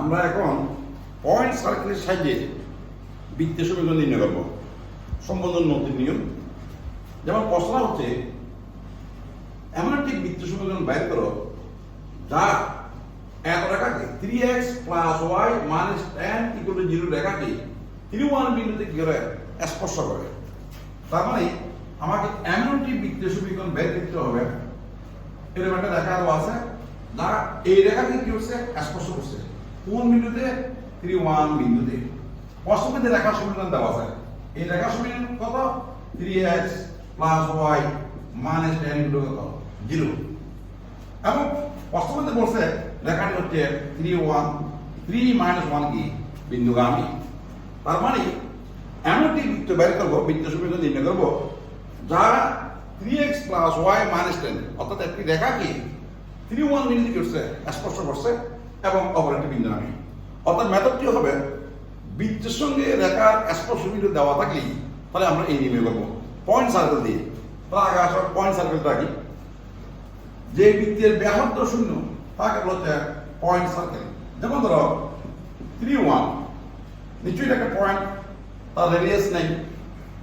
আমরা এখন পয়েন্ট সার্কেলের সাহায্যে বৃত্তীয় সমীকরণ নির্ণয় করব। সম্বোধন নতুন নিয়ম। যেমন প্রশ্ন হচ্ছে, এমন একটি বৃত্তীয় সমীকরণ বের করো, যা এত রেখাকে three x plus y minus ten equal to zero রেখাকে থ্রি ওয়ান বিন্দুতে কি করে? স্পর্শ করে। তার মানে আমাকে এমন একটি বৃত্তীয় সমীকরণ বের করতে হবে। এরকম একটা আরও আছে, যা এই রেখাকে কি হচ্ছে স্পর্শ করছে। কোন বিন্দুতে? থ্রি ওয়ান বিন্দুতে। অষ্টমীতে রেখা সমীকরণ দেওয়া আছে। এই রেখা সমীকরণ কত? Three x plus y minus ten into কত? জিরো। এবং অষ্টমীতে বলছে, রেখাটি হচ্ছে three one, three minus one কি? বিন্দুগামী। তার মানে এমন একটি বৃত্ত বের করব, বৃত্ত সমীকরণ নির্ণয় করব, যা three x plus y minus ten. অর্থাৎ একটি রেখা কি? থ্রি ওয়ান বিন্দু করছে স্পর্শ করছে। এবং অপর একটি অর্থাৎ মেথডটি হবে, বৃত্তের সঙ্গে রেখার স্পর্শ দেওয়া থাকলেই তাহলে আমরা এই নির্ণয় করব। পয়েন্ট সার্কেল দিয়ে। তাহলে আগে আসলে পয়েন্ট সার্কেলটা কি? যে বৃত্তের ব্যাসার্ধ শূন্য, তাকে বলা হচ্ছে পয়েন্ট সার্কেল যেমন ধরো থ্রি ওয়ান নিশ্চয়ই একটা পয়েন্ট তার রেডিয়াস নেই।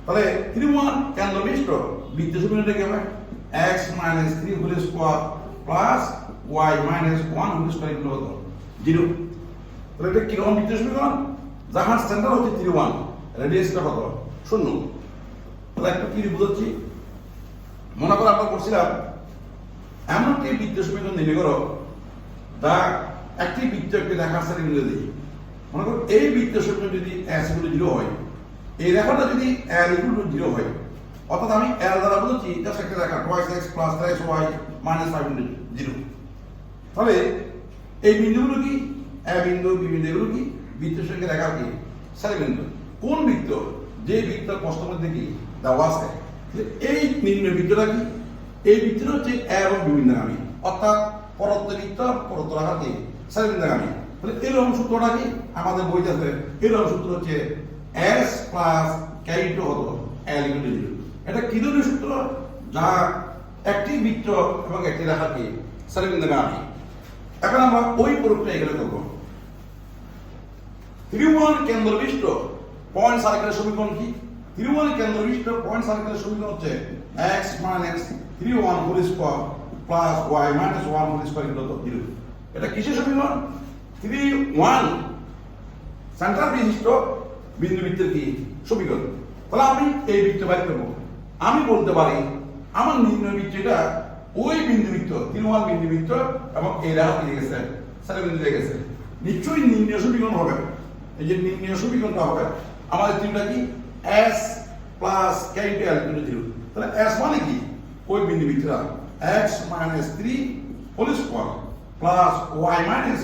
তাহলে থ্রি ওয়ান কেন্দ্র বিষ্ট বৃত্ত সমীকরণটা কি হবে। X minus three whole square plus y minus one whole square কত? জিরো। তাহলে এটা কীরকম বৃত্ত সমীকরণ যাহার সেন্টার হচ্ছে থ্রি ওয়ান রেডিয়াসটা কত? শূন্য। তাহলে একটা কি বুঝাচ্ছি? মনে করো আমরা করছিলাম এমন একটি বৃত্ত সমীকরণ নির্ণয় করো, যা একটি বৃত্ত একটি সাথে মিলে দিই মনে করো এই বৃত্ত সমীকরণ যদি এস ইকুয়াল জিরো হয়, এই রেখাটা যদি এল টু জিরো হয়, অর্থাৎ আমি এল দ্বারা বলছি জাস্ট একটা রেখা twice x plus y minus five zero তাহলে এই বিন্দুগুলো কি? এ বিন্দু, বি বিন্দু, এগুলো কি? বৃত্তের সঙ্গে রেখার কি? সারি বিন্দু। কোন বৃত্ত? যে বৃত্ত প্রশ্নের মধ্যে কি? দেওয়া আছে। এই নির্ণয় বৃত্তটা কি? এই বৃত্তটা হচ্ছে এ এবং বিভিন্নগামী অর্থাৎ পরত্ব বৃত্ত পরত্ব রেখা কি সারি বিন্দুগামী। তাহলে এরকম সূত্রটা কি? আমাদের বইতে আছে। এরকম সূত্র হচ্ছে এস প্লাস কে ইন্টু হতো এল এটা কি ধরনের সূত্র? যা একটি বৃত্ত এবং একটি রেখা কি সারি বিন্দুগামী। এখন আমরা ওই প্রয়োগটা এখানে করব। ত্রিভুবন কেন্দ্রবিষ্ট পয়েন্ট সার্কেলের সমীকরণ কি? ত্রিভুবন কেন্দ্রবিষ্ট পয়েন্ট সার্কেলের সমীকরণ হচ্ছে x minus three one whole square plus y minus one whole square equal to zero এটা কিসের সমীকরণ? থ্রি ওয়ান সেন্টার বিশিষ্ট বিন্দু বৃত্তের কি সমীকরণ? তাহলে আমি এই বৃত্ত বাইর করব। আমি বলতে পারি আমার নির্ণয় বৃত্তটা ওই বিন্দু বৃত্ত তিন ওয়ান বিন্দু বৃত্ত এবং এই রেখা দিয়ে গেছে বিন্দু দিয়ে গেছে। নিশ্চয়ই নির্ণয় সমীকরণ হবে। এই যে নির্ণয় সমীকরণটা হবে, আমাদের তিনটা কি? S plus K into L zero তাহলে এস মানে কি? ওই বিন্দু বৃত্তটা x minus three whole square plus y minus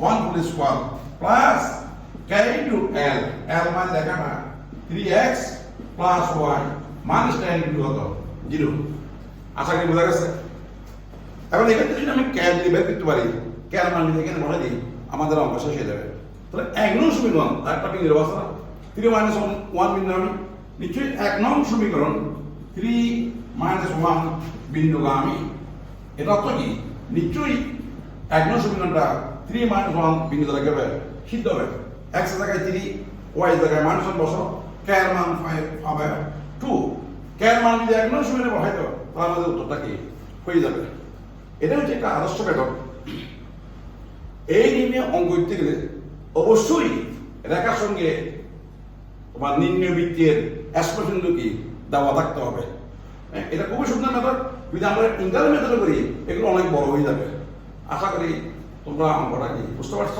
one whole square plus K into L L মানে দেখা না। Three x plus y minus ten into কত? জিরো আশা করি বোঝা গেছে? এখন এখান যদি আমি ক্যাল দিয়ে বের করতে পারি ক্যাল মান এখানে বলে দিই আমাদের অঙ্ক শেষ হয়ে যাবে। তাহলে এক নং সমীকরণ একটা বিন্দু অবস্থা। থ্রি মাইনাস ওয়ান বিন্দু আমি নিশ্চয়ই এক নং সমীকরণ থ্রি মাইনাস ওয়ান বিন্দু বিন্দুগামী এটা অর্থ কি? নিশ্চয়ই এক নং সমীকরণটা থ্রি মাইনাস ওয়ান বিন্দু দ্বারা কি হবে, সিদ্ধ হবে। এক্স জায়গায় থ্রি ওয়াই জায়গায় মাইনাস ওয়ান বসো ক্যার মান ফাইভ হবে টু ক্যার মান যদি এক নং সমীকরণে বসাই তাহলে আমাদের উত্তরটা কি? হয়ে যাবে। এটা হচ্ছে একটা আদর্শ বেতন এই নির্ণয় অঙ্গ গেলে অবশ্যই রেখার সঙ্গে তোমার নিম্ন বৃত্তের এক্সপ্রেশন কি দেওয়া থাকতে হবে। হ্যাঁ, এটা খুবই সুন্দর মেথড যদি আমরা ইন্টার মেথড করি এগুলো অনেক বড় হয়ে যাবে। আশা করি তোমরা অঙ্কটা কি বুঝতে পারছ?